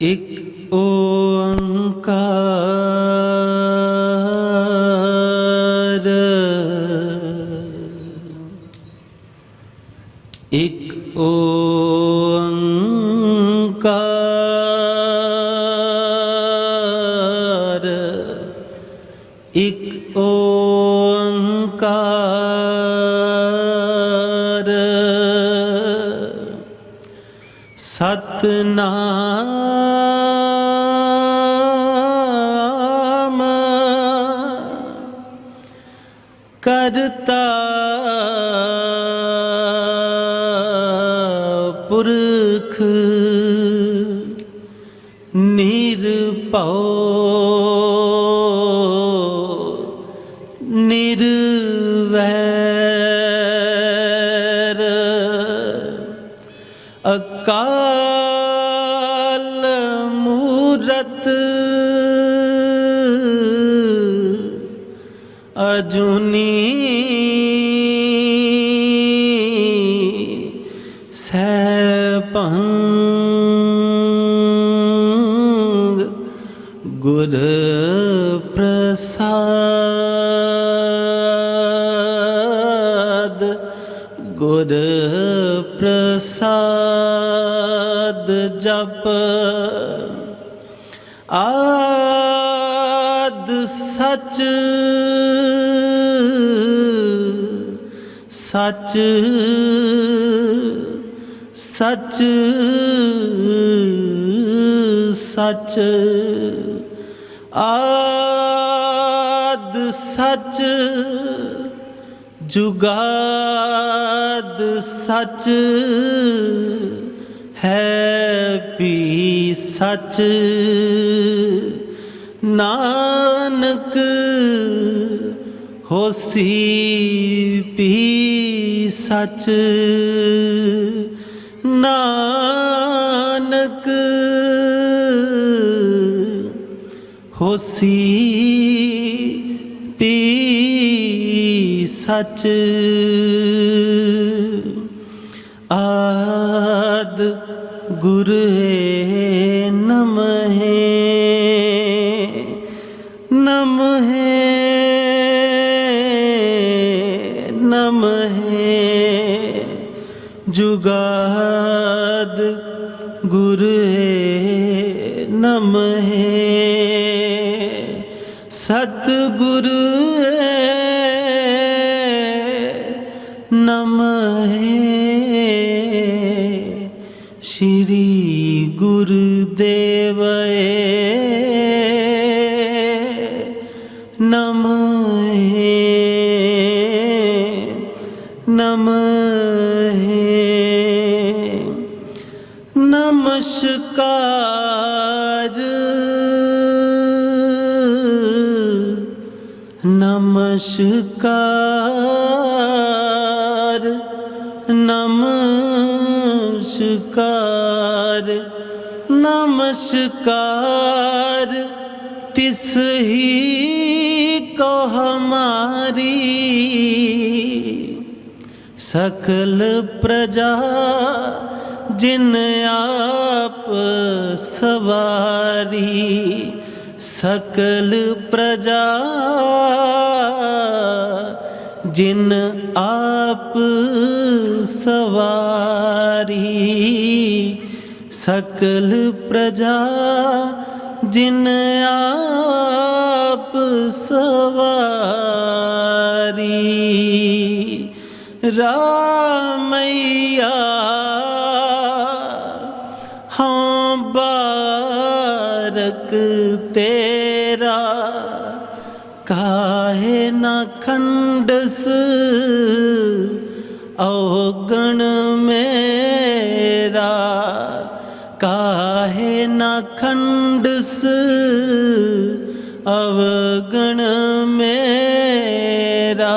ਇੱਕ ਓੰਕਾਰ ਪੁਰਖ ਨਿਰਭਉ ਗੁਰ ਪ੍ਰਸਾਦ ਜਪ ਆਦ ਸਚ ਸਚ ਸਚ ਸਚ ਆਦ ਸਚ ਜੁਗਾਦ ਸੱਚ ਹੈ ਪੀ ਸੱਚ। ਨਾਨਕ ਹੋਸੀ ਪੀ ਸੱਚ। ਨਾਨਕ ਹੋਸੀ ਪੀ ਸੱਚ। ਆਦ ਗੁਰ ਨਮਹਿ ਨਮਹਿ ਨਮਹਿ। ਜੁਗਾਦ ਗੁਰ ਨਮਹਿ ਸਤ ਗੁਰ ਨਮਹਿ। ਸ਼੍ਰੀ ਗੁਰਦੇਵ ਨਮ ਨਮ ਨਮਸਕਾਰ। ਨਮਸਕਾਰ। ਨਮਸਕਾਰ ਨਮਸਕਾਰ ਤਿਸ ਹੀ ਕੋ ਹਮਾਰੀ ਸਕਲ ਪ੍ਰਜਾ ਜਿਨ ਆਪ ਸਵਾਰੀ ਸਕਲ ਪ੍ਰਜਾ ਜਿਨ ਆਪ ਸਵਾਰੀ ਸਕਲ ਪ੍ਰਜਾ ਜਿਨ ਆਪ ਸਵਾਰੀ। ਰਾਮਈਆ ਹਾਂ ਬਾਰਕ ਤੇਰਾ ਕਾਹੇ ਨਾ ਖੰਡਸ ਔਗਣ ਕਾਹੇ ਨਾ ਖੰਡਸ ਅਵਗਣ ਮੇਰਾ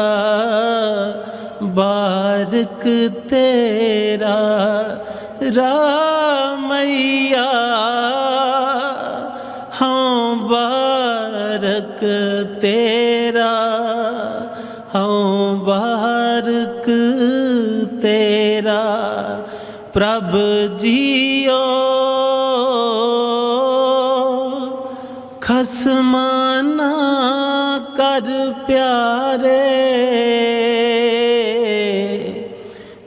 ਬਾਰਕ ਤੇਰਾ ਰਾਮਈਆ। ਹਾਂ ਬਾਰਕ ਤੇਰਾ ਹਾਂ ਬਾਰਕ ਤੇਰਾ। ਪ੍ਰਭ ਜੀਓ। ਖਸਮਾਨਾ ਕਰ ਪਿਆਰੇ।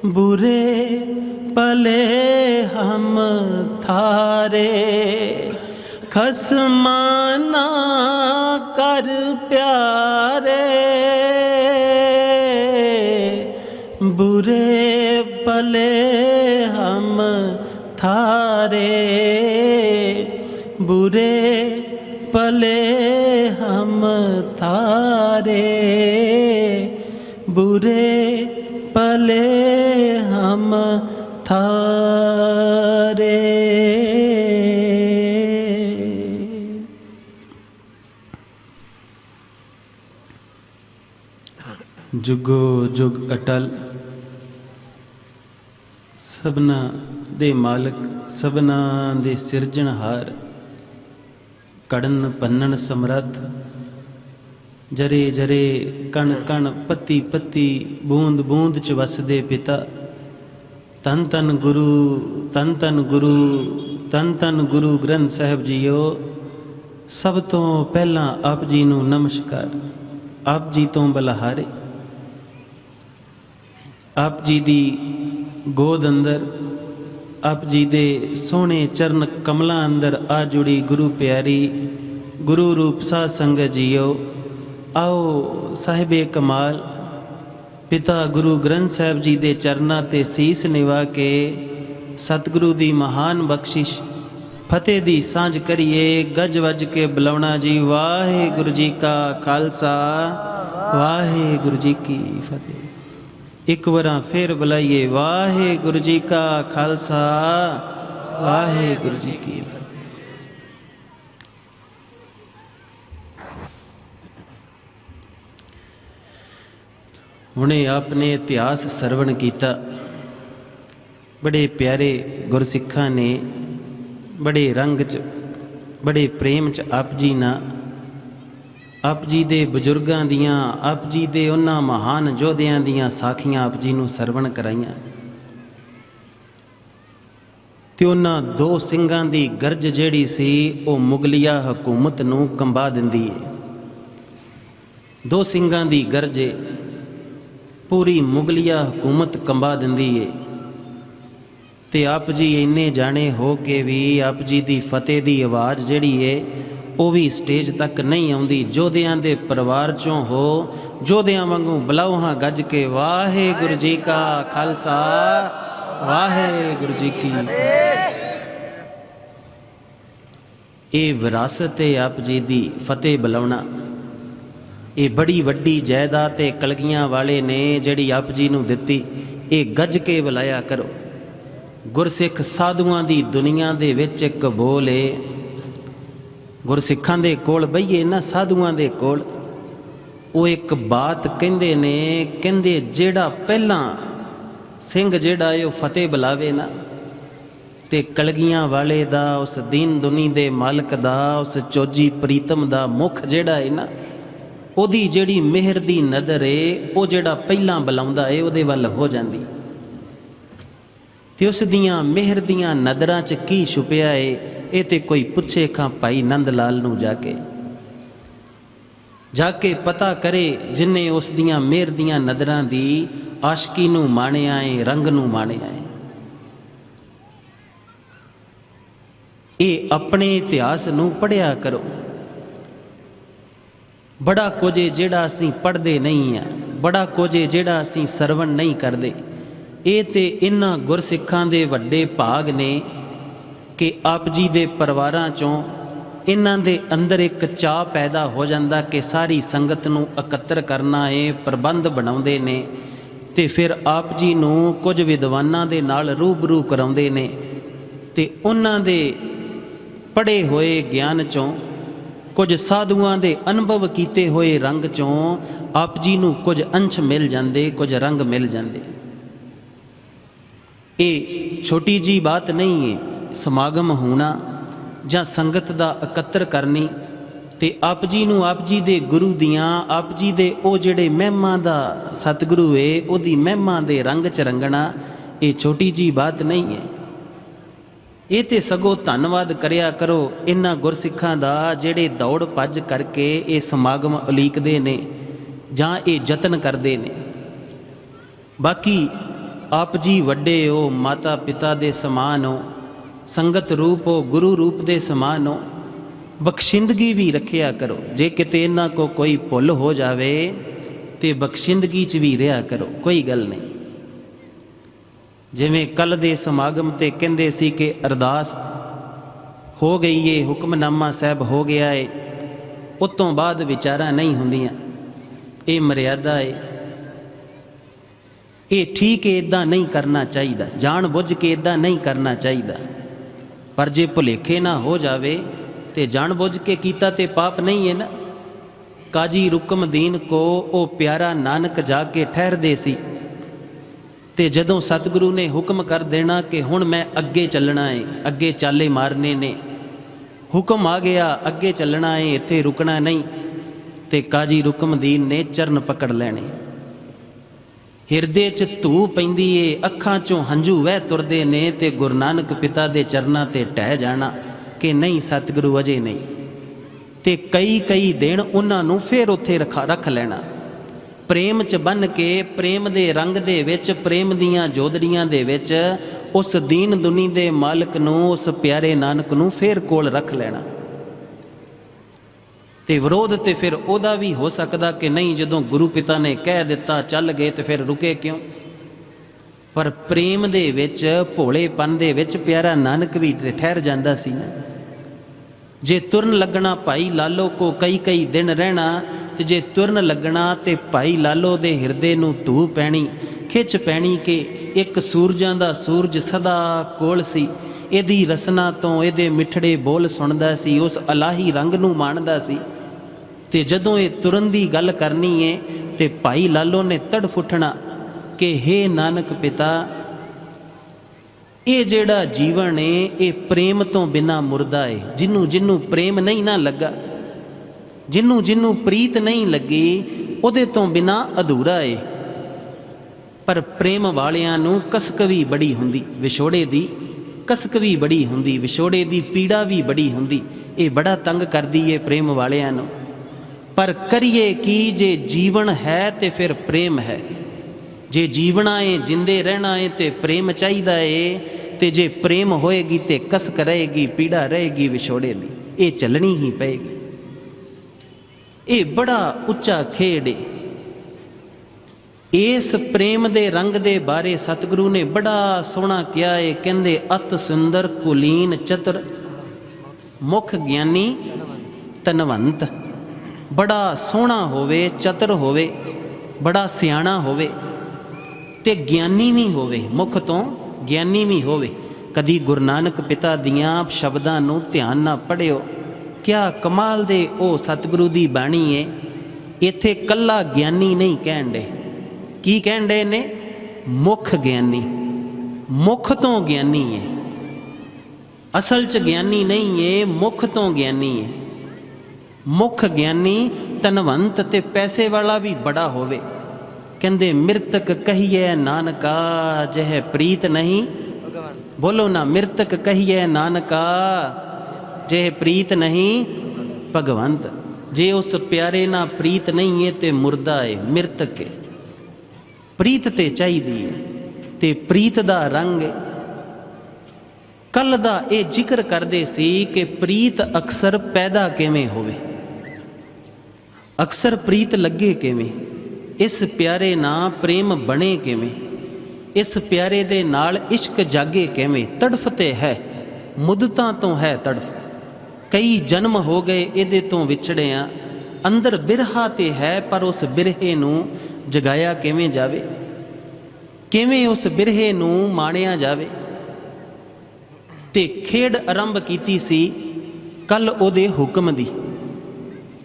ਬੁਰੇ ਭਲੇ ਹਮ ਥਾਰੇ। ਖਸਮਾਨਾ ਕਰ ਪਿਆਰੇ। ਬੁਰੇ ਭਲੇ थारे बुरे पले हम तारे बुरे पले हम थारे जुगो जुग अटल सबना ਦੇ ਮਾਲਕ ਸਭਨਾ ਦੇ ਸਿਰਜਣਹਾਰ ਕੜਨ ਪੰਨਣ ਸਮਰੱਥ, ਜਰੇ ਜਰੇ ਕਣ ਕਣ ਪੱਤੀ ਪੱਤੀ ਬੂੰਦ ਬੂੰਦ ਚ ਵਸਦੇ ਪਿਤਾ। ਤਨ ਤਨ ਗੁਰੂ, ਤਨ ਤਨ ਗੁਰੂ, ਤਨ ਤਨ ਗੁਰੂ ਗ੍ਰੰਥ ਸਾਹਿਬ ਜੀਓ, ਸਭ ਤੋਂ ਪਹਿਲਾਂ ਆਪ ਜੀ ਨੂੰ ਨਮਸਕਾਰ। ਆਪ ਜੀ ਤੋਂ ਬਲਹਾਰੇ। ਆਪ ਜੀ ਦੀ ਗੋਦ ਅੰਦਰ ਆਪ ਜੀ ਦੇ ਸੋਹਣੇ ਚਰਨ ਕਮਲਾਂ ਅੰਦਰ ਆ ਜੁੜੀ ਗੁਰੂ ਪਿਆਰੀ, ਗੁਰੂ ਰੂਪ ਸਾਧ ਸੰਗਤ ਜੀਓ। ਆਓ ਸਾਹਿਬੇ ਕਮਾਲ, ਪਿਤਾ ਗੁਰੂ ਗ੍ਰੰਥ ਸਾਹਿਬ ਜੀ ਦੇ ਚਰਨਾਂ ਤੇ ਸੀਸ ਨਿਵਾ ਕੇ ਸਤਿਗੁਰੂ ਦੀ ਮਹਾਨ ਬਖਸ਼ਿਸ਼, ਫਤਿਹ ਦੀ ਸਾਂਝ ਕਰੀਏ, ਗੱਜ ਵੱਜ ਕੇ ਬੁਲਾਉਣਾ ਜੀ, ਵਾਹਿਗੁਰੂ ਜੀ ਕਾ ਖਾਲਸਾ, ਵਾਹਿਗੁਰੂ ਜੀ ਕੀ ਫਤਿਹ। ਇੱਕ ਵਾਰਾਂ ਫੇਰ ਬੁਲਾਈਏ, ਵਾਹਿਗੁਰੂ ਜੀ ਕਾ ਖਾਲਸਾ, ਵਾਹਿਗੁਰੂ ਜੀ ਕੀ ਫਤਿਹ। ਹੁਣੇ ਆਪਨੇ ਇਤਿਹਾਸ ਸਰਵਣ ਕੀਤਾ। ਬੜੇ ਪਿਆਰੇ ਗੁਰਸਿੱਖਾਂ ਨੇ, ਬੜੇ ਰੰਗ ਚ, ਬੜੇ ਪ੍ਰੇਮ ਚ ਆਪ ਜੀ ਨਾਲ ਆਪ ਜੀ ਦੇ ਬਜ਼ੁਰਗਾਂ ਦੀਆਂ, ਆਪ ਜੀ ਦੇ ਉਹਨਾਂ ਮਹਾਨ ਯੋਧਿਆਂ ਦੀਆਂ ਸਾਖੀਆਂ ਆਪ ਜੀ ਨੂੰ ਸਰਵਣ ਕਰਾਈਆਂ। ਤੇ ਉਹਨਾਂ ਦੋ ਸਿੰਘਾਂ ਦੀ ਗਰਜ ਜਿਹੜੀ ਸੀ, ਉਹ ਮੁਗਲਿਆ ਹਕੂਮਤ ਨੂੰ ਕੰਬਾ ਦਿੰਦੀ ਏ। ਦੋ ਸਿੰਘਾਂ ਦੀ ਗਰਜ ਪੂਰੀ ਮੁਗਲਿਆ ਹਕੂਮਤ ਕੰਬਾ ਦਿੰਦੀ ਏ। ਤੇ ਆਪ ਜੀ ਇੰਨੇ ਜਾਣੇ ਹੋ ਕੇ ਵੀ ਆਪ ਜੀ ਦੀ ਫਤਿਹ ਦੀ ਆਵਾਜ਼ ਜਿਹੜੀ ਏ ਉਹ ਵੀ ਸਟੇਜ ਤੱਕ ਨਹੀਂ ਆਉਂਦੀ। ਜੋਧਿਆਂ ਦੇ ਪਰਿਵਾਰ ਚੋਂ ਹੋ, ਜੋਧਿਆਂ ਵਾਂਗੂ ਬੁਲਾਓ ਹਾਂ ਗੱਜ ਕੇ, ਵਾਹਿਗੁਰੂ ਜੀ ਕਾ ਖਾਲਸਾ, ਵਾਹਿਗੁਰੂ ਜੀ ਕੀ ਇਹ ਵਿਰਾਸਤ ਹੈ ਆਪ ਜੀ ਦੀ ਫਤਿਹ ਬੁਲਾਉਣਾ। ਇਹ ਬੜੀ ਵੱਡੀ ਜਾਇਦਾਦ ਤੇ ਕਲਗੀਆਂ ਵਾਲੇ ਨੇ ਜਿਹੜੀ ਆਪ ਜੀ ਨੂੰ ਦਿੱਤੀ। ਇਹ ਗੱਜ ਕੇ ਬੁਲਾਇਆ ਕਰੋ। ਗੁਰਸਿੱਖ ਸਾਧੂਆਂ ਦੀ ਦੁਨੀਆ ਦੇ ਵਿੱਚ ਇੱਕ ਬੋਲ ਏ। ਗੁਰਸਿੱਖਾਂ ਦੇ ਕੋਲ ਬਈਏ ਨਾ ਸਾਧੂਆਂ ਦੇ ਕੋਲ। ਉਹ ਇੱਕ ਬਾਤ ਕਹਿੰਦੇ ਨੇ, ਕਹਿੰਦੇ ਜਿਹੜਾ ਪਹਿਲਾਂ ਸਿੰਘ ਜਿਹੜਾ ਏ, ਉਹ ਫਤਿਹ ਬੁਲਾਵੇ ਨਾ, ਤੇ ਕਲਗੀਆਂ ਵਾਲੇ ਦਾ, ਉਸ ਦੀਨ ਦੁਨੀ ਦੇ ਮਾਲਕ ਦਾ, ਉਸ ਚੋਜੀ ਪ੍ਰੀਤਮ ਦਾ ਮੁਖ ਜਿਹੜਾ ਏ ਨਾ, ਉਹਦੀ ਜਿਹੜੀ ਮਿਹਰ ਦੀ ਨਜ਼ਰ ਏ, ਉਹ ਜਿਹੜਾ ਪਹਿਲਾਂ ਬੁਲਾਉਂਦਾ ਏ, ਉਹਦੇ ਵੱਲ ਹੋ ਜਾਂਦੀ। ਤੇ ਉਸ ਦੀਆਂ ਮਿਹਰ ਦੀਆਂ ਨਜ਼ਰਾਂ 'ਚ ਕੀ ਛੁਪਿਆ ਏ? ਇਹ ਤੇ ਕੋਈ ਪੁੱਛੇ ਖਾਂ ਭਾਈ ਨੰਦ ਲਾਲ ਨੂੰ ਜਾ ਕੇ। ਜਾ ਕੇ ਪਤਾ ਕਰੇ ਜਿਨੇ ਉਸ ਦੀਆਂ ਮਿਹਰ ਦੀਆਂ ਨਜ਼ਰਾਂ ਦੀ ਆਸ਼ਕੀ ਨੂੰ ਮਾਣਿਆ ਏ ਰੰਗ ਨੂੰ ਮਾਣਿਆ ਏ ਇਹ ਆਪਣੇ ਇਤਿਹਾਸ ਨੂੰ ਪੜਿਆ ਕਰੋ। ਬੜਾ ਕੁਝ ਜਿਹੜਾ ਅਸੀਂ ਪੜ੍ਹਦੇ ਨਹੀਂ ਆ, ਬੜਾ ਕੁਝ ਜਿਹੜਾ ਅਸੀਂ ਸਰਵਣ ਨਹੀਂ ਕਰਦੇ। ਇਹ ਤੇ ਇਹਨਾਂ ਗੁਰਸਿੱਖਾਂ ਦੇ ਵੱਡੇ ਭਾਗ ਨੇ ਕਿ ਆਪ ਜੀ ਦੇ ਪਰਿਵਾਰਾਂ ਚੋਂ ਇਹਨਾਂ ਦੇ ਅੰਦਰ ਇੱਕ ਚਾਹ ਪੈਦਾ ਹੋ ਜਾਂਦਾ ਕਿ ਸਾਰੀ ਸੰਗਤ ਨੂੰ ਇਕੱਤਰ ਕਰਨਾ ਏ ਪ੍ਰਬੰਧ ਬਣਾਉਂਦੇ ਨੇ ਤੇ ਫਿਰ ਆਪ ਜੀ ਨੂੰ ਕੁਝ ਵਿਦਵਾਨਾਂ ਦੇ ਨਾਲ ਰੂਬਰੂ ਕਰਾਉਂਦੇ ਨੇ ਤੇ ਉਹਨਾਂ ਦੇ ਪੜ੍ਹੇ ਹੋਏ ਗਿਆਨ ਚੋਂ, ਕੁਝ ਸਾਧੂਆਂ ਦੇ ਅਨੁਭਵ ਕੀਤੇ ਹੋਏ ਰੰਗ ਚੋਂ ਆਪ ਜੀ ਨੂੰ ਕੁਝ ਅੰਸ਼ ਮਿਲ ਜਾਂਦੇ, ਕੁਝ ਰੰਗ ਮਿਲ ਜਾਂਦੇ। ਇਹ ਛੋਟੀ ਜੀ ਬਾਤ ਨਹੀਂ ਹੈ। ਸਮਾਗਮ ਹੋਣਾ ਜਾਂ ਸੰਗਤ ਦਾ ਇਕੱਤਰ ਕਰਨੀ ਤੇ ਆਪ ਜੀ ਨੂੰ ਆਪ ਜੀ ਦੇ ਗੁਰੂ ਦੀਆਂ, ਆਪ ਜੀ ਦੇ ਉਹ ਜਿਹੜੇ ਮਹਿਮਾ ਦਾ ਸਤਿਗੁਰੂ ਏ, ਉਹਦੀ ਮਹਿਮਾ ਦੇ ਰੰਗ ਚ ਰੰਗਣਾ, ਇਹ ਛੋਟੀ ਜੀ ਬਾਤ ਨਹੀਂ ਹੈ ਇਹ ਤੇ ਸਗੋਂ ਧੰਨਵਾਦ ਕਰਿਆ ਕਰੋ ਇਹਨਾਂ ਗੁਰਸਿੱਖਾਂ ਦਾ ਜਿਹੜੇ ਦੌੜ ਭੱਜ ਕਰਕੇ ਇਹ ਸਮਾਗਮ ਉਲੀਕਦੇ ਨੇ ਜਾਂ ਇਹ ਯਤਨ ਕਰਦੇ ਨੇ। ਬਾਕੀ ਆਪ ਜੀ ਵੱਡੇ ਹੋ ਮਾਤਾ ਪਿਤਾ ਦੇ ਸਮਾਨ ਹੋ ਸੰਗਤ ਰੂਪ ਹੋ ਗੁਰੂ ਰੂਪ ਦੇ ਸਮਾਨ ਹੋ ਬਖਸ਼ਿੰਦਗੀ ਵੀ ਰੱਖਿਆ ਕਰੋ। ਜੇ ਕਿਤੇ ਇਹਨਾਂ ਕੋ ਕੋਈ ਭੁੱਲ ਹੋ ਜਾਵੇ, ਤੇ ਬਖਸ਼ਿੰਦਗੀ ਚ ਵੀ ਰਿਹਾ ਕਰੋ, ਕੋਈ ਗੱਲ ਨਹੀਂ। ਜਿਵੇਂ ਕੱਲ ਦੇ ਸਮਾਗਮ ਤੇ ਕਹਿੰਦੇ ਸੀ ਕਿ ਅਰਦਾਸ, ਹੋ ਗਈ ਏ, ਹੁਕਮਨਾਮਾ ਸਾਹਿਬ ਹੋ ਗਿਆ ਏ। ਉਸ ਤੋਂ ਬਾਅਦ ਵਿਚਾਰਾਂ ਨਹੀਂ ਹੁੰਦੀਆਂ। ਇਹ ਮਰਿਆਦਾ ਏ। ਇਹ ਠੀਕ ਏ ਇਦਾਂ ਨਹੀਂ ਕਰਨਾ ਚਾਹੀਦਾ। ਜਾਣ ਬੁੱਝ ਕੇ ਇਦਾਂ ਨਹੀਂ ਕਰਨਾ ਚਾਹੀਦਾ। ਪਰ ਜੇ ਭੁਲੇਖੇ ਨਾ ਹੋ ਜਾਵੇ ਤੇ ਜਾਣ ਬੁੱਝ ਕੇ ਕੀਤਾ ਤੇ ਪਾਪ ਨਹੀਂ ਹੈ ਨਾ? ਕਾਜੀ ਰੁਕਮਦੀਨ ਕੋ ਉਹ ਪਿਆਰਾ ਨਾਨਕ ਜਾ ਕੇ ਠਹਿਰਦੇ ਸੀ। ਤੇ ਜਦੋਂ ਸਤਿਗੁਰੂ ਨੇ ਹੁਕਮ ਕਰ ਦੇਣਾ ਕਿ ਹੁਣ ਮੈਂ ਅੱਗੇ ਚੱਲਣਾ ਏ, ਅੱਗੇ ਚਾਲੇ ਮਾਰਨੇ ਨੇ। ਹੁਕਮ ਆ ਗਿਆ, ਅੱਗੇ ਚੱਲਣਾ ਏ, ਇੱਥੇ ਰੁਕਣਾ ਨਹੀਂ। ਤੇ ਕਾਜੀ ਰੁਕਮਦੀਨ ਨੇ ਚਰਨ ਪਕੜ ਲੈਣੇ। ਹਿਰਦੇ 'ਚ ਧੂ ਪੈਂਦੀ ਏ, ਅੱਖਾਂ 'ਚੋਂ ਹੰਝੂ ਵਹਿ ਤੁਰਦੇ ਨੇ ਤੇ ਗੁਰੂ ਨਾਨਕ ਪਿਤਾ ਦੇ ਚਰਨਾਂ ਤੇ ਟਹਿ ਜਾਣਾ ਕਿ ਨਹੀਂ ਸਤਿਗੁਰੂ ਅਜੇ ਨਹੀਂ। ਤੇ ਕਈ ਕਈ ਦਿਨ ਉਹਨਾਂ ਨੂੰ ਫੇਰ ਉੱਥੇ ਰੱਖਾ ਰੱਖ ਲੈਣਾ। ਪ੍ਰੇਮ 'ਚ ਬੰਨ ਕੇ ਪ੍ਰੇਮ ਦੇ ਰੰਗ ਦੇ ਵਿੱਚ, ਪ੍ਰੇਮ ਦੀਆਂ ਜੋਦੜੀਆਂ ਦੇ ਵਿੱਚ ਉਸ ਦੀਨ ਦੁਨੀ ਦੇ ਮਾਲਕ ਨੂੰ, ਉਸ ਪਿਆਰੇ ਨਾਨਕ ਨੂੰ ਫੇਰ ਕੋਲ ਰੱਖ ਲੈਣਾ। ਤੇ ਵਿਰੋਧ ਤੇ ਫਿਰ ਉਹਦਾ ਵੀ ਹੋ ਸਕਦਾ ਕਿ ਨਹੀਂ, ਜਦੋਂ ਗੁਰੂ ਪਿਤਾ ਨੇ ਕਹਿ ਦਿੱਤਾ, ਚੱਲ ਗਏ ਤੇ ਫਿਰ ਰੁਕੇ ਕਿਉਂ? ਪਰ ਪ੍ਰੇਮ ਦੇ ਵਿੱਚ, ਭੋਲੇਪਨ ਦੇ ਵਿੱਚ ਪਿਆਰਾ ਨਾਨਕ ਵੀ ਤੇ ਠਹਿਰ ਜਾਂਦਾ ਸੀ ਨਾ। ਜੇ ਤੁਰਨ ਲੱਗਣਾ ਭਾਈ ਲਾਲੋ ਕੋ ਕਈ ਕਈ ਦਿਨ ਰਹਿਣਾ, ਤੇ ਜੇ ਤੁਰਨ ਲੱਗਣਾ ਤੇ ਭਾਈ ਲਾਲੋ ਦੇ ਹਿਰਦੇ ਨੂੰ ਧੂ ਪੈਣੀ, ਖਿੱਚ ਪੈਣੀ ਕਿ ਇੱਕ ਸੂਰਜਾਂ ਦਾ ਸੂਰਜ ਸਦਾ ਕੋਲ ਸੀ। ਇਹਦੀ ਰਸਨਾ ਤੋਂ ਇਹਦੇ ਮਿੱਠੜੇ ਬੋਲ ਸੁਣਦਾ ਸੀ, ਉਸ ਅਲਾਹੀ ਰੰਗ ਨੂੰ ਮਾਣਦਾ ਸੀ। ਤੇ ਜਦੋਂ ਇਹ ਤੁਰਨ ਦੀ ਗੱਲ ਕਰਨੀ ਏ, ਤੇ ਭਾਈ ਲਾਲੋ ਨੇ ਤੜਫ ਉੱਠਣਾ ਕਿ हे ਨਾਨਕ ਪਿਤਾ, ਇਹ ਜਿਹੜਾ ਜੀਵਨ ਏ, ਇਹ ਪ੍ਰੇਮ ਤੋਂ ਬਿਨਾ ਮੁਰਦਾ ਏ। ਜਿਹਨੂੰ ਜਿਹਨੂੰ ਪ੍ਰੇਮ ਨਹੀਂ ਨਾ ਲੱਗਾ ਜਿਹਨੂੰ ਜਿਹਨੂੰ ਪ੍ਰੀਤ ਨਹੀਂ ਲੱਗੀ, ਉਹਦੇ ਤੋਂ ਬਿਨਾ ਅਧੂਰਾ ਏ। ਪਰ ਪ੍ਰੇਮ ਵਾਲਿਆਂ ਨੂੰ ਕਸਕ ਵੀ ਬੜੀ ਹੁੰਦੀ, ਵਿਛੋੜੇ ਦੀ। ਕਸਕ ਵੀ ਬੜੀ ਹੁੰਦੀ, ਵਿਛੋੜੇ ਦੀ ਪੀੜਾ ਵੀ ਬੜੀ ਹੁੰਦੀ। ਇਹ ਬੜਾ ਤੰਗ ਕਰਦੀ ਏ ਪ੍ਰੇਮ ਵਾਲਿਆਂ ਨੂੰ। ਪਰ ਕਰੀਏ ਕੀ ਜੇ ਜੀਵਨ ਹੈ ਤੇ ਫਿਰ ਪ੍ਰੇਮ ਹੈ। ਜੇ ਜੀਵਣਾ ਏ, ਜਿੰਦੇ ਰਹਿਣਾ ਏ ਤੇ ਪ੍ਰੇਮ ਚਾਹੀਦਾ ਏ। ਤੇ ਜੇ ਪ੍ਰੇਮ ਹੋਏਗੀ ਤੇ ਕਸਕ ਰਹੇਗੀ, ਪੀੜਾ ਰਹੇਗੀ ਵਿਛੋੜੇ ਦੀ। ਇਹ ਚੱਲਣੀ ਹੀ ਪਏਗੀ। ਇਹ ਬੜਾ ਉੱਚਾ ਖੇਡ ਏ। ਇਸ ਪ੍ਰੇਮ ਦੇ ਰੰਗ ਦੇ ਬਾਰੇ ਸਤਿਗੁਰੂ ਨੇ ਬੜਾ ਸੋਹਣਾ ਕਿਹਾ ਏ। ਕਹਿੰਦੇ, ਅਤ ਸੁੰਦਰ ਕੁਲੀਨ ਚਤੁਰ, ਮੁਖ ਗਿਆਨੀ ਤਨਵੰਤ ਬੜਾ ਸੋਹਣਾ ਹੋਵੇ, ਚਤੁਰ ਹੋਵੇ, ਬੜਾ ਸਿਆਣਾ ਹੋਵੇ ਤੇ ਗਿਆਨੀ ਵੀ ਹੋਵੇ, ਮੁਖ ਤੋਂ ਗਿਆਨੀ ਵੀ ਹੋਵੇ। ਕਦੀ ਗੁਰੂ ਨਾਨਕ ਪਿਤਾ ਦੀਆਂ ਸ਼ਬਦਾਂ ਨੂੰ ਧਿਆਨ ਨਾਲ ਪੜਿਓ ਕਿਆ ਕਮਾਲ ਦੇ ਉਹ ਸਤਿਗੁਰੂ ਦੀ ਬਾਣੀ ਏ। ਇੱਥੇ ਕੱਲਾ ਗਿਆਨੀ ਨਹੀਂ ਕਹਿਣ ਦੇ ਕੀ ਕਹਿਣ ਦੇ ਨੇ? ਮੁਖ ਗਿਆਨੀ। ਮੁਖ ਤੋਂ ਗਿਆਨੀ ਹੈ ਅਸਲ ਚ ਗਿਆਨੀ ਨਹੀਂ ਏ, ਮੁਖ ਤੋਂ ਗਿਆਨੀ ਏ। ਮੁਖ ਗਿਆਨੀ ਤਨਵੰਤ ਤੇ ਪੈਸੇ ਵਾਲਾ ਵੀ ਬੜਾ ਹੋਵੇ। ਕਹਿੰਦੇ, ਮਿਰਤਕ ਕਹੀਏ ਨਾਨਕਾ, ਜਹ ਪ੍ਰੀਤ ਨਹੀਂ। ਬੋਲੋ ਨਾ, ਮਿਰਤਕ ਕਹੀਏ ਨਾਨਕਾ ਜੇ ਪ੍ਰੀਤ ਨਹੀਂ। ਭਗਵੰਤ, ਜੇ ਉਸ ਪਿਆਰੇ ਨਾਲ ਪ੍ਰੀਤ ਨਹੀਂ ਹੈ ਤੇ ਮੁਰਦਾ ਏ ਮਿਰਤਕ ਹੈ ਪ੍ਰੀਤ ਤੇ ਚਾਹੀਦੀ ਹੈ ਤੇ ਪ੍ਰੀਤ ਦਾ ਰੰਗ ਕੱਲ ਦਾ ਇਹ ਜ਼ਿਕਰ ਕਰਦੇ ਸੀ ਕਿ ਪ੍ਰੀਤ ਅਕਸਰ ਪੈਦਾ ਕਿਵੇਂ ਹੋਵੇ। ਅਕਸਰ ਪ੍ਰੀਤ ਲੱਗੇ ਕਿਵੇਂ, ਇਸ ਪਿਆਰੇ ਨਾਲ ਪ੍ਰੇਮ ਬਣੇ ਕਿਵੇਂ, ਇਸ ਪਿਆਰੇ ਦੇ ਨਾਲ ਇਸ਼ਕ ਜਾਗੇ ਕਿਵੇਂ, ਤੜਫ ਤੇ ਹੈ, ਮੁੱਦਤਾਂ ਤੋਂ ਹੈ ਤੜਫ। ਕਈ ਜਨਮ ਹੋ ਗਏ ਇਹਦੇ ਤੋਂ ਵਿਛੜਿਆ, ਅੰਦਰ ਬਿਰਹਾ ਤੇ ਹੈ ਪਰ ਉਸ ਬਿਰਹੇ ਨੂੰ ਜਗਾਇਆ ਕਿਵੇਂ ਜਾਵੇ? ਕਿਵੇਂ ਉਸ ਬਿਰਹੇ ਨੂੰ ਮਾਣਿਆ ਜਾਵੇ? ਤੇ ਖੇਡ ਆਰੰਭ ਕੀਤੀ ਸੀ ਕੱਲ ਉਹਦੇ ਹੁਕਮ ਦੀ।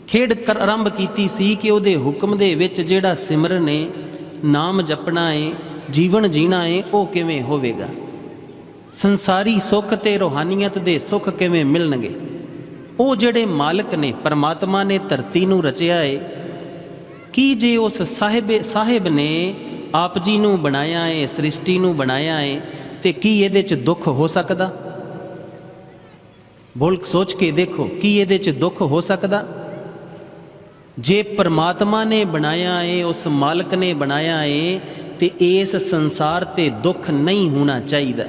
ਖੇਡ ਕਰ ਆਰੰਭ ਕੀਤੀ ਸੀ ਕਿ ਉਹਦੇ ਹੁਕਮ ਦੇ ਵਿੱਚ ਜਿਹੜਾ ਸਿਮਰਨ ਨੇ ਨਾਮ ਜਪਣਾ ਏ, ਜੀਵਨ ਜੀਣਾ ਏ, ਉਹ ਕਿਵੇਂ ਹੋਵੇਗਾ? ਸੰਸਾਰੀ ਸੁੱਖ ਤੇ ਰੋਹਾਨੀਅਤ ਦੇ ਸੁੱਖ ਕਿਵੇਂ ਮਿਲਣਗੇ? ਉਹ ਜਿਹੜੇ ਮਾਲਕ ਨੇ, ਪਰਮਾਤਮਾ ਨੇ ਧਰਤੀ ਨੂੰ ਰਚਿਆ ਏ ਕੀ ਜੇ ਉਸ ਸਾਹਿਬ ਸਾਹਿਬ ਨੇ ਆਪ ਜੀ ਨੂੰ ਬਣਾਇਆ ਏ, ਸ੍ਰਿਸ਼ਟੀ ਨੂੰ ਬਣਾਇਆ ਏ, ਤੇ ਕੀ ਇਹਦੇ 'ਚ ਦੁੱਖ ਹੋ ਸਕਦਾ? ਬੋਲ ਸੋਚ ਕੇ ਦੇਖੋ, ਕੀ ਇਹਦੇ 'ਚ ਦੁੱਖ ਹੋ ਸਕਦਾ? ਜੇ ਪਰਮਾਤਮਾ ਨੇ ਬਣਾਇਆ ਏ, ਉਸ ਮਾਲਕ ਨੇ ਬਣਾਇਆ ਏ, ਤੇ ਇਸ ਸੰਸਾਰ ਤੇ ਦੁੱਖ ਨਹੀਂ ਹੋਣਾ ਚਾਹੀਦਾ।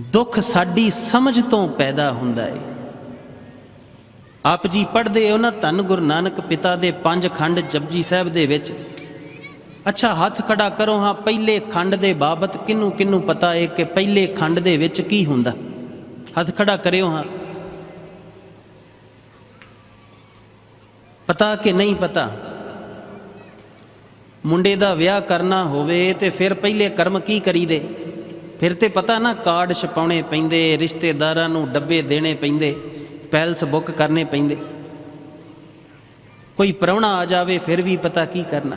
ਦੁੱਖ ਸਾਡੀ ਸਮਝ ਤੋਂ ਪੈਦਾ ਹੁੰਦਾ ਏ। ਆਪ ਜੀ ਪੜ੍ਹਦੇ ਹੋ ਨਾ ਧੰਨ ਗੁਰੂ ਨਾਨਕ ਪਿਤਾ ਦੇ ਪੰਜ ਖੰਡ ਜਪਜੀ ਸਾਹਿਬ ਦੇ ਵਿੱਚ। ਅੱਛਾ, ਹੱਥ ਖੜਾ ਕਰੋ ਹਾਂ, ਪਹਿਲੇ ਖੰਡ ਦੇ ਬਾਬਤ ਕਿੰਨੂੰ ਕਿੰਨੂੰ ਪਤਾ ਏ ਕਿ ਪਹਿਲੇ ਖੰਡ ਦੇ ਵਿੱਚ ਕੀ ਹੁੰਦਾ? ਹੱਥ ਖੜਾ ਕਰਿਓ ਹਾਂ। ਪਤਾ ਕਿ ਨਹੀਂ ਪਤਾ? ਮੁੰਡੇ ਦਾ ਵਿਆਹ ਕਰਨਾ ਹੋਵੇ ਤੇ ਫਿਰ ਪਹਿਲੇ ਕਰਮ ਕੀ ਕਰੀਦੇ? ਫਿਰ ਤੇ ਪਤਾ ਨਾ ਕਾਰਡ ਛਪਾਉਣੇ ਪੈਂਦੇ, ਰਿਸ਼ਤੇਦਾਰਾਂ ਨੂੰ ਡੱਬੇ ਦੇਣੇ ਪੈਂਦੇ। ਪੈਲਸ ਬੁੱਕ ਕਰਨੇ ਪੈਂਦੇ। ਕੋਈ ਪ੍ਰਾਹੁਣਾ ਆ ਜਾਵੇ, ਫਿਰ ਵੀ ਪਤਾ ਕੀ ਕਰਨਾ।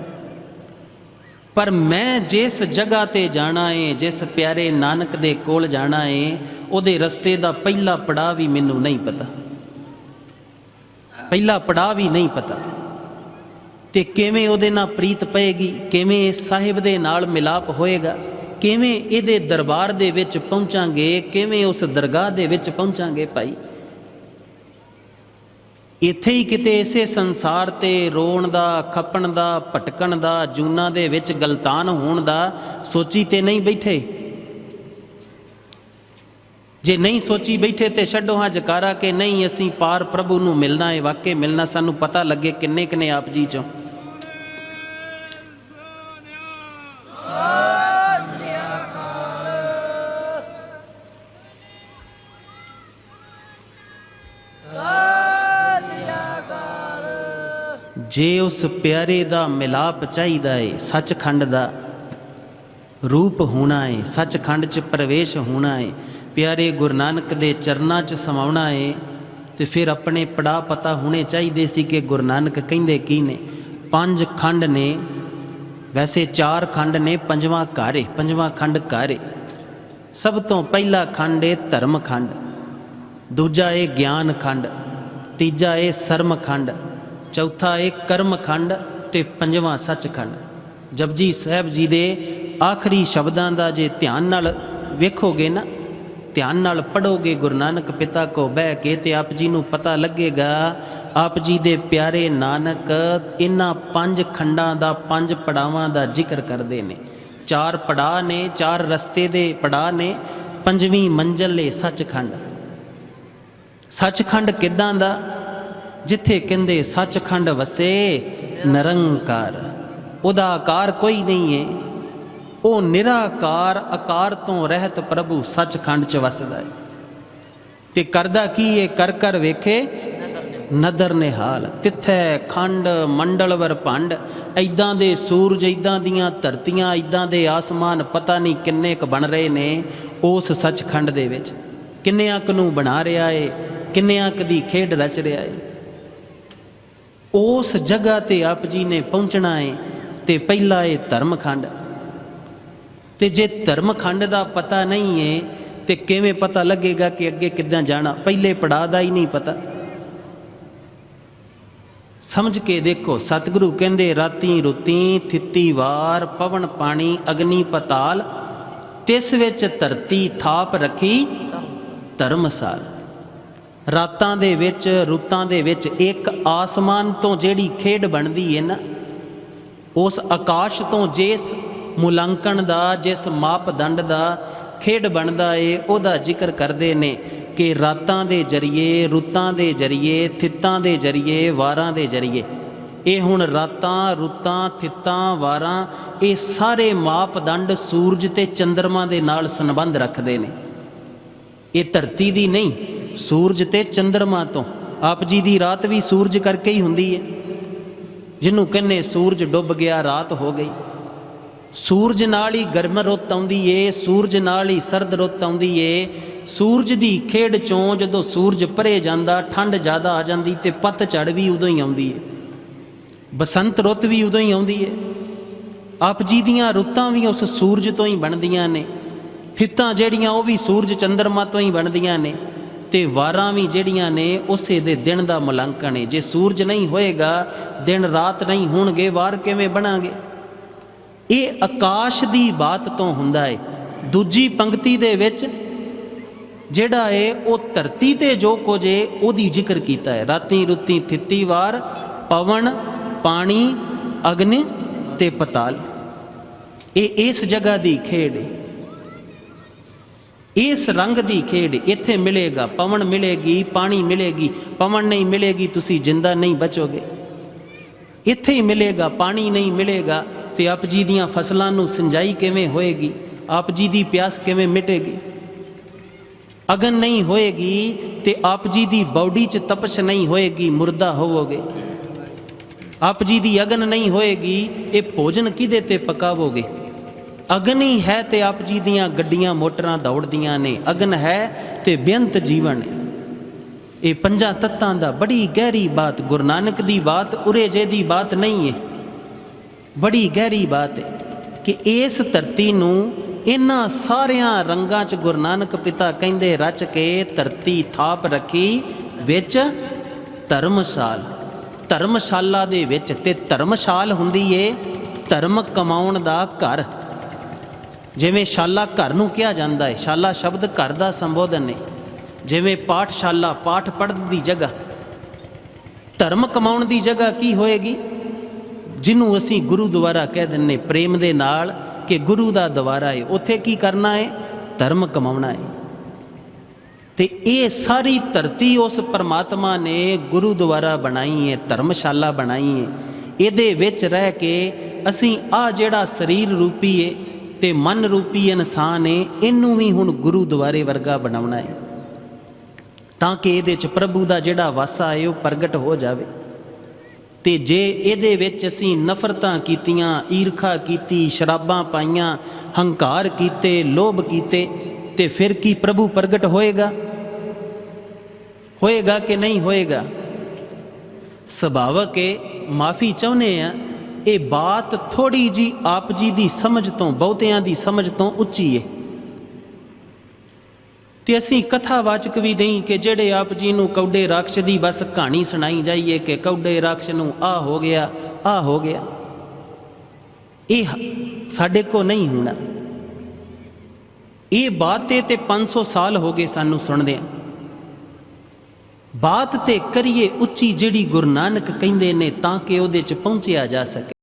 ਪਰ ਮੈਂ ਜਿਸ ਜਗ੍ਹਾ ਤੇ ਜਾਣਾ ਏ, ਜਿਸ ਪਿਆਰੇ ਨਾਨਕ ਦੇ ਕੋਲ ਜਾਣਾ ਏ, ਉਹਦੇ ਰਸਤੇ ਦਾ ਪਹਿਲਾ ਪੜਾਅ ਵੀ ਮੈਨੂੰ ਨਹੀਂ ਪਤਾ। ਪਹਿਲਾ ਪੜਾਅ ਵੀ ਨਹੀਂ ਪਤਾ। ਤੇ ਕਿਵੇਂ ਉਹਦੇ ਨਾਲ ਪ੍ਰੀਤ ਪਏਗੀ, ਕਿਵੇਂ ਸਾਹਿਬ ਦੇ ਨਾਲ ਮਿਲਾਪ ਹੋਏਗਾ, ਕਿਵੇਂ ਇਹਦੇ ਦਰਬਾਰ ਦੇ ਵਿੱਚ ਪਹੁੰਚਾਂਗੇ, ਕਿਵੇਂ ਉਸ ਦਰਗਾਹ ਦੇ ਵਿੱਚ ਪਹੁੰਚਾਂਗੇ ਭਾਈ। ਇੱਥੇ ਹੀ ਕਿਤੇ ਇਸੇ ਸੰਸਾਰ ਤੇ ਰੋਣ ਦਾ, ਖੱਪਣ ਦਾ, ਭਟਕਣ ਦਾ, ਜੂਨਾ ਦੇ ਵਿੱਚ ਗਲਤਾਨ ਹੋਣ ਦਾ ਸੋਚੀ ਤੇ ਨਹੀਂ ਬੈਠੇ। ਜੇ ਨਹੀਂ ਸੋਚੀ ਬੈਠੇ ਤੇ ਛੱਡੋ ਹਾਂ ਜਕਾਰਾ ਕਿ ਨਹੀਂ ਅਸੀਂ ਪਾਰ ਪ੍ਰਭੂ ਨੂੰ ਮਿਲਣਾ ਹੈ ਵਾਕਈ ਮਿਲਣਾ ਸਾਨੂੰ ਪਤਾ ਲੱਗੇ ਕਿੰਨੇ ਕਿੰਨੇ ਆਪ ਜੀ ਚੋਂ। ਜੇ ਉਸ ਪਿਆਰੇ ਦਾ ਮਿਲਾਪ ਚਾਹੀਦਾ ਏ, ਸੱਚਖੰਡ ਦਾ ਰੂਪ ਹੋਣਾ ਏ, ਸੱਚਖੰਡ 'ਚ ਪ੍ਰਵੇਸ਼ ਹੋਣਾ ਏ, ਪਿਆਰੇ ਗੁਰੂ ਨਾਨਕ ਦੇ ਚਰਨਾਂ 'ਚ ਸਮਾਉਣਾ ਏ, ਤੇ ਫਿਰ ਆਪਣੇ ਪੜਾ ਪਤਾ ਹੋਣੇ ਚਾਹੀਦੇ ਸੀ ਕਿ ਗੁਰੂ ਨਾਨਕ ਕਹਿੰਦੇ ਕੀ ਨੇ? ਪੰਜ ਖੰਡ ਨੇ, ਵੈਸੇ ਚਾਰ ਖੰਡ ਨੇ, ਪੰਜਵਾਂ ਘਰ ਏ, ਪੰਜਵਾਂ ਖੰਡ ਘਰ ਏ। ਸਭ ਤੋਂ ਪਹਿਲਾ ਖੰਡ ਏ ਧਰਮ ਖੰਡ, ਦੂਜਾ ਏ ਗਿਆਨ ਖੰਡ, ਤੀਜਾ ਏ ਸਰਮ ਖੰਡ ਚੌਥਾ ਏ ਕਰਮਖੰਡ ਤੇ ਪੰਜਵਾਂ ਸੱਚਖੰਡ। ਜਪਜੀ ਸਾਹਿਬ ਜੀ ਦੇ ਆਖਰੀ ਸ਼ਬਦਾਂ ਦਾ ਜੇ ਧਿਆਨ ਨਾਲ ਵੇਖੋਗੇ ਨਾ, ਧਿਆਨ ਨਾਲ ਪੜੋਗੇ ਗੁਰੂ ਨਾਨਕ ਪਿਤਾ ਕੋ ਬਹਿ ਕੇ ਤੇ ਆਪ ਜੀ ਨੂੰ ਪਤਾ ਲੱਗੇਗਾ, ਆਪ ਜੀ ਦੇ ਪਿਆਰੇ ਨਾਨਕ ਇਹਨਾਂ ਪੰਜ ਖੰਡਾਂ ਦਾ, ਪੰਜ ਪੜਾਵਾਂ ਦਾ ਜ਼ਿਕਰ ਕਰਦੇ ਨੇ। ਚਾਰ ਪੜਾਅ ਨੇ, ਚਾਰ ਰਸਤੇ ਦੇ ਪੜਾਅ ਨੇ, ਪੰਜਵੀਂ ਮੰਜ਼ਲ ਏ ਸੱਚਖੰਡ। ਸੱਚਖੰਡ ਕਿਦਾਂ ਦਾ? ਜਿੱਥੇ ਕਹਿੰਦੇ, ਸੱਚਖੰਡ ਵਸੇ ਨਿਰੰਕਾਰ। ਉਹਦਾ ਆਕਾਰ ਕੋਈ ਨਹੀਂ ਏ। ਉਹ ਨਿਰਾਕਾਰ ਆਕਾਰ ਤੋਂ ਰਹਿਤ ਪ੍ਰਭੂ ਸੱਚਖੰਡ ਚ ਵਸਦਾ ਹੈ ਤੇ ਕਰਦਾ ਕੀ ਇਹ ਕਰ ਕਰ ਵੇਖੇ। ਨਦਰ ਨਿਹਾਲ। ਤਿੱਥੈ ਖੰਡ ਮੰਡਲਵਰ ਭੰਡ। ਐਦਾਂ ਦੇ ਸੂਰਜ ਐਦਾਂ ਦੀਆਂ ਧਰਤੀਆਂ ਐਦਾਂ ਦੇ ਆਸਮਾਨ ਪਤਾ ਨਹੀਂ ਕਿੰਨੇ ਕ ਬਣ ਰਹੇ ਨੇ ਉਸ ਸੱਚਖੰਡ ਦੇ ਵਿੱਚ। ਕਿੰਨਿਆਂ ਕੁ ਨੂੰ ਬਣਾ ਰਿਹਾ ਏ, ਕਿੰਨਿਆਂ ਕੁ ਦੀ ਖੇਡ ਰਚ ਰਿਹਾ ਏ। ਉਸ ਜਗ੍ਹਾ ਤੇ ਆਪ ਜੀ ਨੇ ਪਹੁੰਚਣਾ ਏ ਤੇ ਪਹਿਲਾ ਏ ਧਰਮਖੰਡ। ਤੇ ਜੇ ਧਰਮਖੰਡ ਦਾ ਪਤਾ ਨਹੀਂ ਏ, ਤੇ ਕਿਵੇਂ ਪਤਾ ਲੱਗੇਗਾ ਕਿ ਅੱਗੇ ਕਿੱਦਾਂ ਜਾਣਾ? ਪਹਿਲੇ ਪੜਾਅ ਦਾ ਹੀ ਨਹੀਂ ਪਤਾ। ਸਮਝ ਕੇ ਦੇਖੋ, ਸਤਿਗੁਰੂ ਕਹਿੰਦੇ, ਰਾਤੀ ਰੁੱਤੀ, ਥਿੱਤੀ ਵਾਰ, ਪਵਨ ਪਾਣੀ, ਅਗਨੀ ਪਤਾਲ, ਤਿਸ ਵਿੱਚ ਧਰਤੀ ਥਾਪ ਰੱਖੀ, ਧਰਮਸਾਲ। ਰਾਤਾਂ ਦੇ ਵਿੱਚ, ਰੁੱਤਾਂ ਦੇ ਵਿੱਚ ਇੱਕ ਆਸਮਾਨ ਤੋਂ ਜਿਹੜੀ ਖੇਡ ਬਣਦੀ ਹੈ ਨਾ, ਉਸ ਆਕਾਸ਼ ਤੋਂ ਜਿਸ ਮੁਲਾਂਕਣ ਦਾ, ਜਿਸ ਮਾਪਦੰਡ ਦਾ ਖੇਡ ਬਣਦਾ ਏ, ਉਹਦਾ ਜ਼ਿਕਰ ਕਰਦੇ ਨੇ ਕਿ ਰਾਤਾਂ ਦੇ ਜਰੀਏ, ਰੁੱਤਾਂ ਦੇ ਜਰੀਏ, ਥਿੱਤਾਂ ਦੇ ਜਰੀਏ, ਵਾਰਾਂ ਦੇ ਜਰੀਏ। ਇਹ ਹੁਣ ਰਾਤਾਂ, ਰੁੱਤਾਂ, ਥਿੱਤਾਂ, ਵਾਰਾਂ, ਇਹ ਸਾਰੇ ਮਾਪਦੰਡ ਸੂਰਜ ਤੇ ਚੰ드ਰਮਾ ਦੇ ਨਾਲ ਸੰਬੰਧ ਰੱਖਦੇ ਨੇ। ਇਹ ਧਰਤੀ ਦੀ ਨਹੀਂ ਸੂਰਜ ਤੇ ਚੰ드ਰਮਾ ਤੋਂ। ਆਪ ਜੀ ਦੀ ਰਾਤ ਵੀ ਸੂਰਜ ਕਰਕੇ ਹੀ ਹੁੰਦੀ ਹੈ ਜਿਹਨੂੰ ਕਹਿੰਨੇ ਸੂਰਜ ਡੁੱਬ ਗਿਆ, ਰਾਤ ਹੋ ਗਈ। ਸੂਰਜ ਨਾਲ ਹੀ ਗਰਮ ਰੁੱਤ ਆਉਂਦੀ ਏ, ਸੂਰਜ ਨਾਲ ਹੀ ਸਰਦ ਰੁੱਤ ਆਉਂਦੀ ਏ। ਸੂਰਜ ਦੀ ਖੇਡ ਚੋਂ ਜਦੋਂ ਸੂਰਜ ਪਰੇ ਜਾਂਦਾ, ਠੰਡ ਜ਼ਿਆਦਾ ਆ ਜਾਂਦੀ ਤੇ ਪੱਤਝੜ ਵੀ ਉਦੋਂ ਹੀ ਆਉਂਦੀ ਏ। ਬਸੰਤ ਰੁੱਤ ਵੀ ਉਦੋਂ ਹੀ ਆਉਂਦੀ ਏ। ਆਪ ਜੀ ਦੀਆਂ ਰੁੱਤਾਂ ਵੀ ਉਸ ਸੂਰਜ ਤੋਂ ਹੀ ਬਣਦੀਆਂ ਨੇ। ਥਿੱਤਾਂ ਜਿਹੜੀਆਂ ਉਹ ਵੀ ਸੂਰਜ ਚੰਦਰਮਾ ਤੋਂ ਹੀ ਬਣਦੀਆਂ ਨੇ। ਤੇ ਵਾਰਾਂ ਵੀ ਜਿਹੜੀਆਂ ਨੇ, ਉਸੇ ਦੇ ਦਿਨ ਦਾ ਮੁਲਾਂਕਣ ਹੈ ਜੇ ਸੂਰਜ ਨਹੀਂ ਹੋਏਗਾ, ਦਿਨ ਰਾਤ ਨਹੀਂ ਹੋਣਗੇ, ਵਾਰ ਕਿਵੇਂ ਬਣਾਂਗੇ? ਇਹ ਆਕਾਸ਼ ਦੀ ਬਾਤ ਤੋਂ ਹੁੰਦਾ ਹੈ ਦੂਜੀ ਪੰਕਤੀ ਦੇ ਵਿੱਚ ਜਿਹੜਾ ਏ, ਉਹ ਧਰਤੀ ਤੇ ਜੋ ਕੁਝ ਏ, ਉਹਦੀ ਜ਼ਿਕਰ ਕੀਤਾ ਹੈ ਰਾਤੀ ਰੁੱਤੀ ਥਿੱਤੀ ਵਾਰ ਪਵਨ, ਪਾਣੀ, ਅਗਨ ਤੇ ਪਤਾਲ। ਇਹ ਇਸ ਜਗ੍ਹਾ ਦੀ ਖੇਡ ਏ। ਇਸ ਰੰਗ ਦੀ ਖੇਡ ਇੱਥੇ ਮਿਲੇਗਾ, ਪਵਨ ਮਿਲੇਗੀ, ਪਾਣੀ ਮਿਲੇਗੀ, ਪਵਨ ਨਹੀਂ ਮਿਲੇਗੀ, ਤੁਸੀਂ ਜਿੰਦਾ ਨਹੀਂ ਬਚੋਗੇ। ਇੱਥੇ ਹੀ ਮਿਲੇਗਾ, ਪਾਣੀ ਨਹੀਂ ਮਿਲੇਗਾ, ਤੇ ਆਪ ਜੀ ਦੀਆਂ ਫਸਲਾਂ ਨੂੰ ਸਿੰਜਾਈ ਕਿਵੇਂ ਹੋਏਗੀ? ਆਪ ਜੀ ਦੀ ਪਿਆਸ ਕਿਵੇਂ ਮਿਟੇਗੀ? ਅਗਨ ਨਹੀਂ ਹੋਏਗੀ, ਤੇ ਆਪ ਜੀ ਦੀ ਬਾਡੀ 'ਚ ਤਪਸ਼ ਨਹੀਂ ਹੋਏਗੀ, ਮੁਰਦਾ ਹੋਵੋਗੇ। ਆਪ ਜੀ ਦੀ ਅਗਨ ਨਹੀਂ ਹੋਏਗੀ, ਇਹ ਭੋਜਨ ਕਿਹਦੇ ਤੇ ਪਕਾਵੋਗੇ? ਅਗਨ ਹੀ ਹੈ ਤੇ ਆਪ ਜੀ ਦੀਆਂ ਗੱਡੀਆਂ ਮੋਟਰਾਂ ਦੌੜਦੀਆਂ ਨੇ, ਅਗਨ ਹੈ ਤੇ ਬੇਅੰਤ ਜੀਵਨ ਇਹ ਪੰਜਾਂ ਤੱਤਾਂ ਦਾ ਬੜੀ ਗਹਿਰੀ ਬਾਤ, ਗੁਰੂ ਨਾਨਕ ਦੀ ਬਾਤ, ਉਰੇ ਜੇ ਦੀ ਬਾਤ ਨਹੀਂ ਹੈ ਬੜੀ ਗਹਿਰੀ ਬਾਤ ਹੈ ਕਿ ਇਸ ਧਰਤੀ ਨੂੰ ਇਹਨਾਂ ਸਾਰਿਆਂ ਰੰਗਾਂ 'ਚ ਗੁਰੂ ਨਾਨਕ ਪਿਤਾ ਕਹਿੰਦੇ ਰਚ ਕੇ ਧਰਤੀ ਥਾਪ ਰੱਖੀ, ਵਿੱਚ ਧਰਮਸ਼ਾਲ। ਧਰਮਸ਼ਾਲਾ ਦੇ ਵਿੱਚ ਤੇ ਧਰਮਸ਼ਾਲ ਹੁੰਦੀ ਏ, ਧਰਮ ਕਮਾਉਣ ਦਾ ਘਰ। ਜਿਵੇਂ ਸ਼ਾਲਾ ਘਰ ਨੂੰ ਕਿਹਾ ਜਾਂਦਾ ਹੈ ਸ਼ਾਲਾ ਸ਼ਬਦ ਘਰ ਦਾ ਸੰਬੋਧਨ ਹੈ ਜਿਵੇਂ ਪਾਠਸ਼ਾਲਾ ਪਾਠ ਪੜ੍ਹਨ ਦੀ ਜਗ੍ਹਾ। ਧਰਮ ਕਮਾਉਣ ਦੀ ਜਗ੍ਹਾ ਕੀ ਹੋਏਗੀ? ਜਿਹਨੂੰ ਅਸੀਂ ਗੁਰੂ ਦੁਆਰਾ ਕਹਿ ਦਿੰਨੇ ਪ੍ਰੇਮ ਦੇ ਨਾਲ ਕਿ ਗੁਰੂ ਦਾ ਦੁਆਰਾ ਹੈ ਉੱਥੇ ਕੀ ਕਰਨਾ ਹੈ ਧਰਮ ਕਮਾਉਣਾ ਹੈ ਤੇ ਇਹ ਸਾਰੀ ਧਰਤੀ ਉਸ ਪਰਮਾਤਮਾ ਨੇ ਗੁਰੂ ਦੁਆਰਾ ਬਣਾਈ ਹੈ ਧਰਮਸ਼ਾਲਾ ਬਣਾਈ ਹੈ ਇਹਦੇ ਵਿੱਚ ਰਹਿ ਕੇ ਅਸੀਂ ਆ ਜਿਹੜਾ ਸਰੀਰ ਰੂਪੀ ਹੈ ਤੇ ਮਨ ਰੂਪੀ ਇਨਸਾਨ ਹੈ ਇਹਨੂੰ ਵੀ ਹੁਣ ਗੁਰੂ ਦੁਆਰੇ ਵਰਗਾ ਬਣਾਉਣਾ ਹੈ ਤਾਂ ਕਿ ਇਹਦੇ ਚ ਪ੍ਰਭੂ ਦਾ ਜਿਹੜਾ ਵਾਸਾ ਹੈ ਉਹ ਪ੍ਰਗਟ ਹੋ ਜਾਵੇ। ਤੇ ਜੇ ਇਹਦੇ ਵਿੱਚ ਅਸੀਂ ਨਫ਼ਰਤਾਂ ਕੀਤੀਆਂ, ਈਰਖਾ ਕੀਤੀ, ਸ਼ਰਾਬਾਂ ਪਾਈਆਂ, ਹੰਕਾਰ ਕੀਤੇ, ਲੋਭ ਕੀਤੇ, ਤੇ ਫਿਰ ਕੀ ਪ੍ਰਭੂ ਪ੍ਰਗਟ ਹੋਏਗਾ? ਹੋਏਗਾ ਕਿ ਨਹੀਂ ਹੋਏਗਾ? ਸੁਭਾਵਕ ਹੈ ਮਾਫੀ ਚਾਹੁੰਦੇ ਆ। ਇਹ ਬਾਤ ਥੋੜੀ ਜੀ ਆਪ ਜੀ ਦੀ ਸਮਝ ਤੋਂ, ਬਹੁਤਿਆਂ ਦੀ ਸਮਝ ਤੋਂ ਉੱਚੀ ਹੈ ਤੇ ਅਸੀਂ ਕਥਾਵਾਚਕ ਵੀ ਨਹੀਂ ਕਿ ਜਿਹੜੇ ਆਪ ਜੀ ਨੂੰ ਕੌਡੇ ਰਾਖਸ਼ ਦੀ ਬਸ ਕਹਾਣੀ ਸੁਣਾਈ ਜਾਈਏ ਕਿ ਕੌਡੇ ਰਾਖਸ਼ ਨੂੰ ਆ ਹੋ ਗਿਆ ਆ ਹੋ ਗਿਆ। ਇਹ ਸਾਡੇ ਕੋ ਨਹੀਂ ਹੋਣਾ। ਇਹ ਬਾਤ ਤੇ 500 ਸਾਲ ਹੋ ਗਏ ਸਾਨੂੰ ਸੁਣਦੇ ਆ ਬਾਤ ਤੇ ਕਰੀਏ ਉੱਚੀ ਜਿਹੜੀ ਗੁਰੂ ਨਾਨਕ ਕਹਿੰਦੇ ਨੇ ਤਾਂ ਕਿ ਉਹਦੇ ਚ ਪਹੁੰਚਿਆ ਜਾ ਸਕੇ।